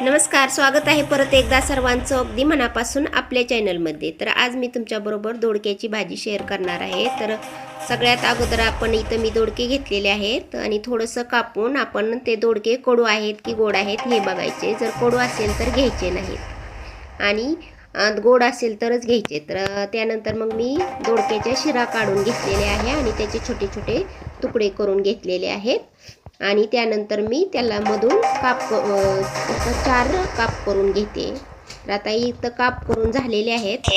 नमस्कार स्वागत आहे परत एकदा सर्वांचं अगदी मनापासून आपल्या चॅनलमध्ये. तर आज मी तुमच्याबरोबर दोडक्याची भाजी शेअर करणार आहे. तर सगळ्यात अगोदर आपण इथं मी दोडके घेतलेले आहेत आणि थोडंसं कापून आपण ते दोडके कडू आहेत की गोड आहेत हे बघायचे. जर कडू असेल तर घ्यायचे नाहीत. आणि गोड असेल तरच घ्यायचे. तर त्यानंतर मग मी दोडक्याच्या शिरा काढून घेतलेले आहे आणि त्याचे छोटे छोटे तुकडे करून घेतलेले आहेत. आणि त्यानंतर मी त्याला मधून काप चार काप करून घेते. तर आता इथं काप करून झालेले आहेत.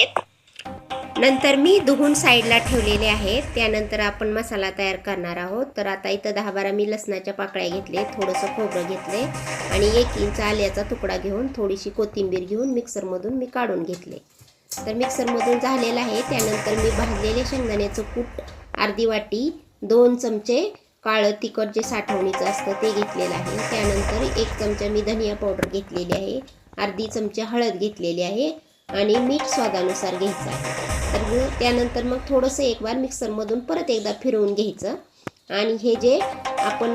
नंतर मी धुवून साईडला ठेवलेले आहेत. त्यानंतर आपण मसाला तयार करणार आहोत. तर आता इथं दहा बारा मी लसणाच्या पाकळ्या घेतले थोडंसं खोबरं घेतले आणि एक इंच आल्याचा तुकडा घेऊन थोडीशी कोथिंबीर घेऊन मिक्सरमधून मी काढून घेतले. तर मिक्सरमधून झालेलं आहे. त्यानंतर मी भाजलेले शेंगदाण्याचं कूट अर्धी वाटी दोन चमचे काळं तिखट जे साठवणीचं असतं ते घेतलेलं आहे. त्यानंतर एक चमचा मी धनिया पावडर घेतलेली आहे. अर्धी चमचा हळद घेतलेली आहे आणि मीठ स्वादानुसार घ्यायचं आहे. तर मग त्यानंतर मग थोडंसं एक बार मिक्सरमधून परत एकदा फिरवून घ्यायचं. आणि हे जे आपण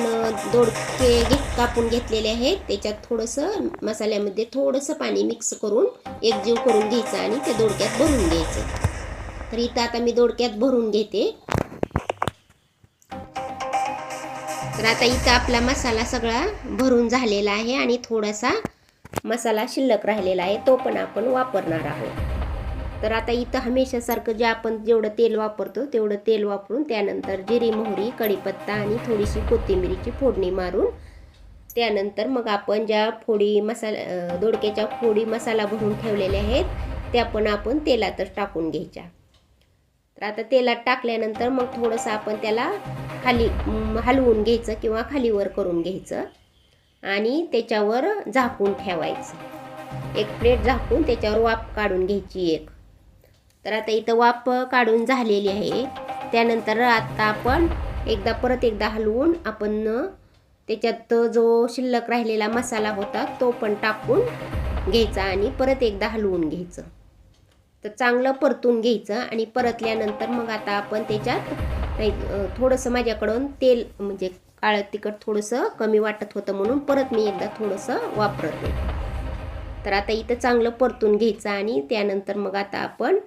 दोडके घे कापून घेतलेले आहेत त्याच्यात थोडंसं मसाल्यामध्ये थोडंसं पाणी मिक्स करून एकजीव करून घ्यायचं आणि ते दोडक्यात भरून घ्यायचं. तर इथं आता मी दोडक्यात भरून घेते. तर आता इथं आपला मसाला सगळा भरून झालेला आहे आणि थोडासा मसाला शिल्लक राहिलेला आहे तो पण आपण वापरणार आहोत. तर आता इथं हमेशासारखं जे आपण जेवढं तेल वापरतो तेवढं तेल वापरून त्यानंतर जिरी मोहरी कढीपत्ता आणि थोडीशी कोथिंबिरीची फोडणी मारून त्यानंतर मग आपण ज्या फोडी मसाला दोडक्याच्या फोडी मसाला भरून ठेवलेल्या आहेत त्या पण आपण तेलातच टाकून घ्यायच्या. तर आता तेलात टाकल्यानंतर मग थोडंसं आपण त्याला खाली हलवून घ्यायचं किंवा खालीवर करून घ्यायचं. आणि त्याच्यावर झाकून ठेवायचं. एक प्लेट झाकून त्याच्यावर वाफ काढून घ्यायची एक. तर आता इथं वाफ काढून झालेली आहे. त्यानंतर आता आपण एकदा परत एकदा हलवून आपण त्याच्यात जो शिल्लक राहिलेला मसाला होता तो पण टाकून घ्यायचा आणि परत एकदा हलवून घ्यायचं. तर चांगलं परतून घ्यायचं आणि परतल्यानंतर मग आता आपण त्याच्यात नाही थोडंसं माझ्याकडून तेल म्हणजे काळं तिखट थोडंसं कमी वाटत होतं म्हणून परत मी एकदा थोडंसं वापरते तर आता इथं चांगलं परतून घ्यायचं आणि त्यानंतर मग आता आपण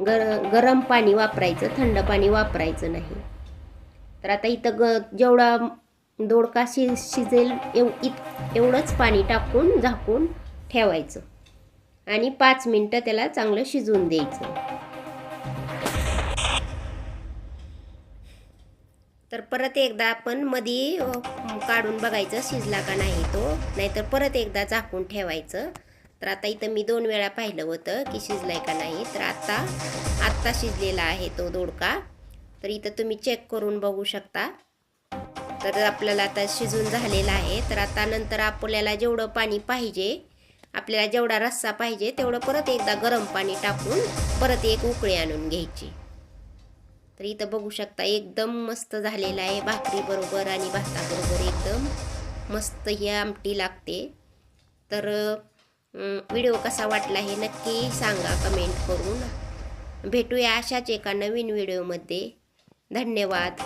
गर गरम पाणी वापरायचं थंड पाणी वापरायचं नाही. तर आता इथं ग जेवढा दोडका शि शिजेल एव इत एवढंच पाणी टाकून झाकून ठेवायचं. आणि पाच मिनटं त्याला चांगलं शिजवून द्यायचं. तर परत एकदा आपण मध्ये काढून बघायचं शिजला का नाही तो. नाहीतर परत एकदा झाकून ठेवायचं. तर आता इथं मी दोन वेळा पाहिलं होतं की शिजलाय का नाही. तर आत्ता आत्ता शिजलेला आहे तो दोडका. तर इथं तुम्ही चेक करून बघू शकता. तर आपल्याला आता शिजून झालेला आहे. तर आता नंतर आपल्याला जेवढं पाणी पाहिजे आपल्याला जेवढा रस्सा पाहिजे तेवढं परत एकदा गरम पाणी टाकून परत एक उकळी आणून घ्यायची. तर इथं बघू शकता एकदम मस्त झालेला आहे भाकरीबरोबर आणि भाताबरोबर एकदम मस्त ही आमटी लागते. तर व्हिडिओ कसा वाटला हे नक्की सांगा कमेंट करून. भेटूया अशाच एका नवीन व्हिडिओमध्ये. धन्यवाद.